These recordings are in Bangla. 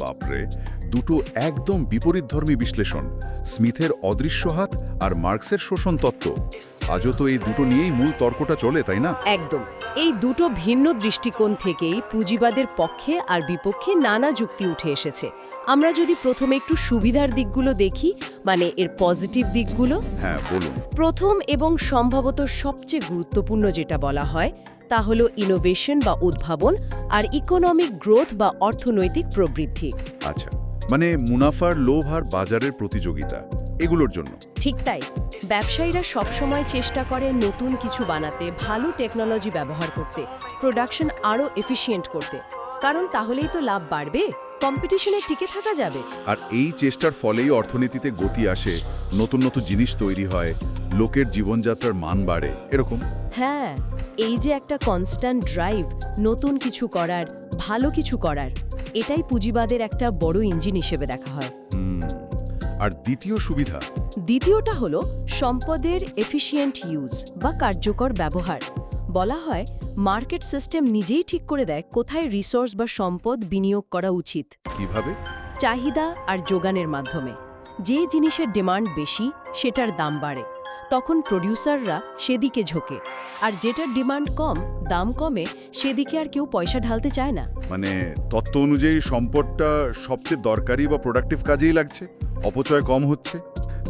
বাপরে দুটো একদম বিপরীতধর্মী বিশ্লেষণ স্মিথের অদৃশ্য হাত আর মার্কসের শোষণ তত্ত্ব। আজও তো এই দুটো নিয়েই মূল তর্কটা চলে তাই না? একদম। এই দুটো ভিন্ন দৃষ্টিকোণ থেকেই পুঁজিবাদের পক্ষে আর বিপক্ষে নানা যুক্তি উঠে এসেছে। আমরা যদি প্রথমে একটু সুবিধার দিকগুলো দেখি মানে এর পজিটিভ দিকগুলো। হ্যাঁ বলুন। প্রথম এবং সম্ভবত সবচেয়ে গুরুত্বপূর্ণ যেটা বলা হয় তা হল ইনোভেশন বা উদ্ভাবন আর ইকোনমিক গ্রোথ বা অর্থনৈতিক প্রবৃদ্ধি। আচ্ছা মানে মুনাফার লোভ আর বাজারের প্রতিযোগিতা এগুলোর জন্য। ঠিক তাই। ব্যবসায়ীরা সবসময় চেষ্টা করে নতুন কিছু বানাতে ভালো টেকনোলজি ব্যবহার করতে প্রোডাকশন আরও এফিসিয়েন্ট করতে। কারণ তাহলেই তো লাভ বাড়বে। কম্পিটিশনে টিকে থাকা যাবে। আর এই চেষ্টার ফলেই অর্থনীতিতে গতি আসে নতুন নতুন জিনিস তৈরি হয় লোকের জীবনযাত্রার মান বাড়ে এরকম? হ্যাঁ এই যে একটা কনস্ট্যান্ট ড্রাইভ নতুন কিছু করার ভালো কিছু করার এটাই পুঁজিবাদের একটা বড় ইঞ্জিন হিসেবে দেখা হয়। আর দ্বিতীয় সুবিধা? দ্বিতীয়টা হলো সম্পদের এফিশিয়েন্ট ইউজ বা কার্যকর ব্যবহার। বলা হয় মার্কেট সিস্টেম নিজেই ঠিক করে দেয় কোথায় রিসোর্স বা সম্পদ বিনিয়োগ করা উচিত। কীভাবে? চাহিদা আর যোগানের মাধ্যমে। যে জিনিসের ডিমান্ড বেশি সেটার দাম বাড়ে। তখন প্রডিউসাররা সেদিকে ঝোঁকে। আর যেটার ডিমান্ড কম দাম কমে সেদিকে আর কেউ পয়সা ঢালতে চায় না। মানে তত্ত্ব অনুযায়ী সম্পদটা সবচেয়ে দরকারি বা প্রোডাক্টিভ কাজেই লাগছে অপচয় কম হচ্ছে?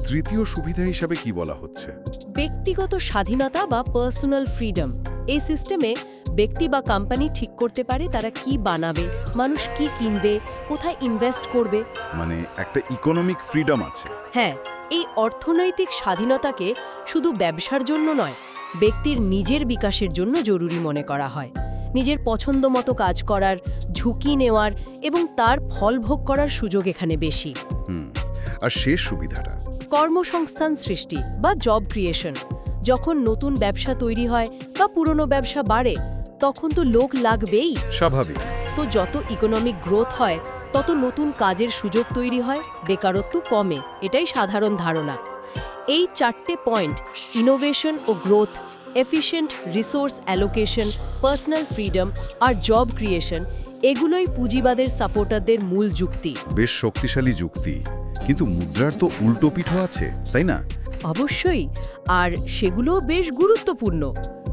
তৃতীয় সুবিধা হিসাবে কি বলা হচ্ছে? ব্যক্তিগত স্বাধীনতা বা পার্সোনাল ফ্রিডম এই সিস্টেমে ব্যক্তি বা কোম্পানি ঠিক করতে পারে তারা কি বানাবে মানুষ কি কিনবে কোথায় ইনভেস্ট করবে। মানে একটা ইকোনমিক ফ্রিডম আছে। হ্যাঁ এই অর্থনৈতিক স্বাধীনতাকে শুধু ব্যবসার জন্য নয় ব্যক্তির নিজের বিকাশের জন্য জরুরি মনে করা হয়। নিজের পছন্দ মতো কাজ করার ঝুঁকি নেওয়ার এবং তার ফল ভোগ করার সুযোগ এখানে বেশি। আর শেষ সুবিধাটা? কর্মসংস্থান সৃষ্টি বা জব ক্রিয়েশন যখন নতুন ব্যবসা তৈরি হয় বা পুরনো ব্যবসা বাড়ে তখন তো লোক লাগবেই। স্বাভাবিক। তো যত ইকোনমিক গ্রোথ হয় তত নতুন কাজের সুযোগ তৈরি হয় বেকারত্ব কমে এটাই সাধারণ ধারণা। এই চারটে পয়েন্ট ইনোভেশন ও growth efficient resource allocation personal freedom আর জব ক্রিয়েশন এগুলোই পুঁজিবাদের সাপোর্টারদের মূল যুক্তি। বেশ শক্তিশালী যুক্তি। কিন্তু মুদ্রার তো উল্টো পিঠ আছে তাই না? অবশ্যই আর সেগুলোও বেশ গুরুত্বপূর্ণ।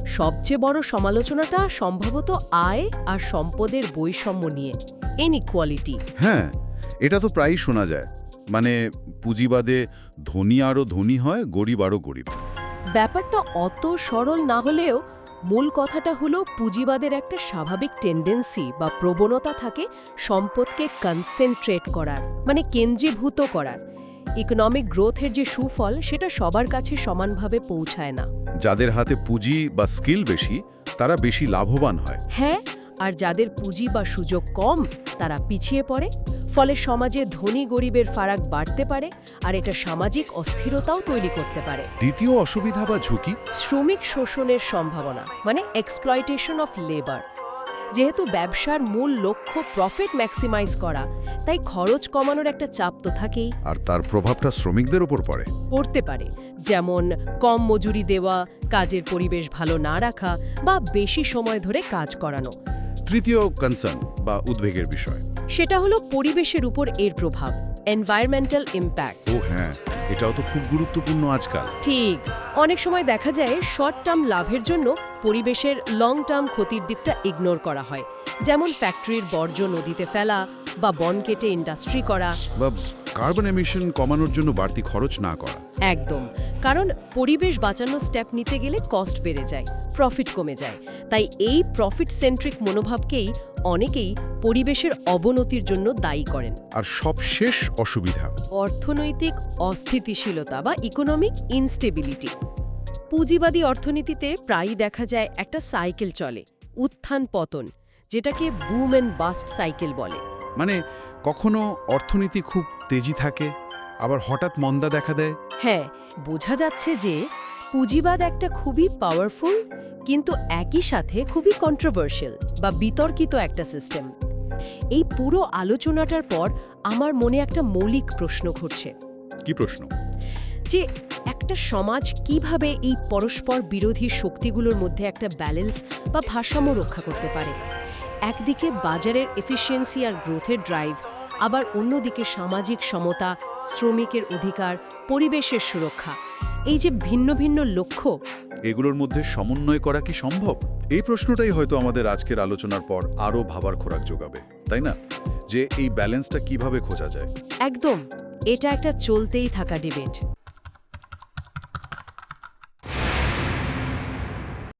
সবচেয়ে বড় সমালোচনাটা সম্ভবত আয় আর সম্পদের বৈষম্য নিয়ে ইনইকুয়ালিটি হ্যাঁ এটা তো প্রায়ই শোনা যায়। মানে পুঁজিবাদে ধনী আরও ধনী হয় গরিব আরও গরিব। ব্যাপারটা অত সরল না হলেও মূল কথাটা হলো পুঁজিবাদের একটা স্বাভাবিক টেন্ডেন্সি বা প্রবণতা থাকে সম্পদকে কনসেন্ট্রেট করার মানে কেন্দ্রীভূত করার। ইকোনমিক গ্রোথের যে সুফল সেটা সবার কাছে সমানভাবে পৌঁছায় না। যাদের হাতে পুঁজি বা স্কিল বেশি তারা বেশি লাভবান হয়। হ্যাঁ আর যাদের পুঁজি বা সুযোগ কম তারা পিছিয়ে পড়ে। ফলে সমাজে ধনী গরিবের ফারাক বাড়তে পারে আর এটা সামাজিক অস্থিরতাও তৈরি করতে পারে। দ্বিতীয় অসুবিধা বা ঝুঁকি? শ্রমিক শোষণের সম্ভাবনা মানে এক্সপ্লয়টেশন অফ লেবার যেহেতু ব্যবসার মূল লক্ষ্য প্রফিট ম্যাক্সিমাইজ করা তাই খরচ কমানোর একটা চাপ তো থাকেই। আর তার প্রভাবটা শ্রমিকদের উপর পড়ে। পড়তে পারে যেমন কম মজুরি দেওয়া কাজের পরিবেশ ভালো না রাখা বা বেশি সময় ধরে কাজ করানো। তৃতীয় কনসার্ন বা উদ্বেগের বিষয়। সেটা হলো পরিবেশের উপর এর প্রভাব এনভায়রনমেন্টাল ইম্প্যাক্ট ও হ্যাঁ এটাও তো খুব গুরুত্বপূর্ণ আজকাল। ঠিক অনেক সময় দেখা যায় শর্ট টার্ম লাভের জন্য পরিবেশের লং টার্ম ক্ষতির দিকটা ইগনোর করা হয়। যেমন ফ্যাক্টরির বর্জ্য নদীতে ফেলা বা বন কেটে ইন্ডাস্ট্রি করা। বা কার্বন এমিশন কমানোর জন্য বাড়তি খরচ না করা। একদম। কারণ পরিবেশ বাঁচানোর স্টেপ নিতে গেলে কস্ট বেড়ে যায় প্রফিট কমে যায়। তাই এই প্রফিট সেন্ট্রিক মনোভাবকেই অনেকেই পরিবেশের অবনতির জন্য দায়ী করেন। আর সবশেষ অসুবিধা। অর্থনৈতিক অস্থিতিশীলতা বা ইকোনমিক ইনস্টেবিলিটি পুঁজিবাদী অর্থনীতিতে প্রায়ই দেখা যায় একটা সাইকেল চলে উত্থান পতন যেটাকে বুম অ্যান্ড বাস্ট সাইকেল বলে। মানে কখনো অর্থনীতি খুব তেজি থাকে আবার হঠাৎ মন্দা দেখা দেয়? হ্যাঁ বোঝা যাচ্ছে যে পুঁজিবাদ একটা খুবই পাওয়ারফুল কিন্তু একই সাথে খুবই কন্ট্রোভার্সিয়াল বা বিতর্কিত একটা সিস্টেম এই পুরো আলোচনাটার পর আমার মনে একটা মৌলিক প্রশ্ন ঘটছে কি প্রশ্ন? যে একটা সমাজ কীভাবে এই পরস্পর বিরোধী শক্তিগুলোর মধ্যে একটা ব্যালেন্স বা ভারসাম্য রক্ষা করতে পারে? একদিকে বাজারের এফিসিয়েন্সি আর গ্রোথের ড্রাইভ আবার অন্যদিকে সামাজিক সমতা শ্রমিকের অধিকার পরিবেশের সুরক্ষা। এই যে ভিন্ন ভিন্ন লক্ষ্য এগুলোর মধ্যে সমন্বয় করা কি সম্ভব? এই প্রশ্নটাই হয়তো আমাদের আজকের আলোচনার পর আরও ভাবার খোরাক যোগাবে তাই না? যে এই ব্যালেন্সটা কীভাবে খোঁজা যায়। একদম এটা একটা চলতেই থাকা ডিবেট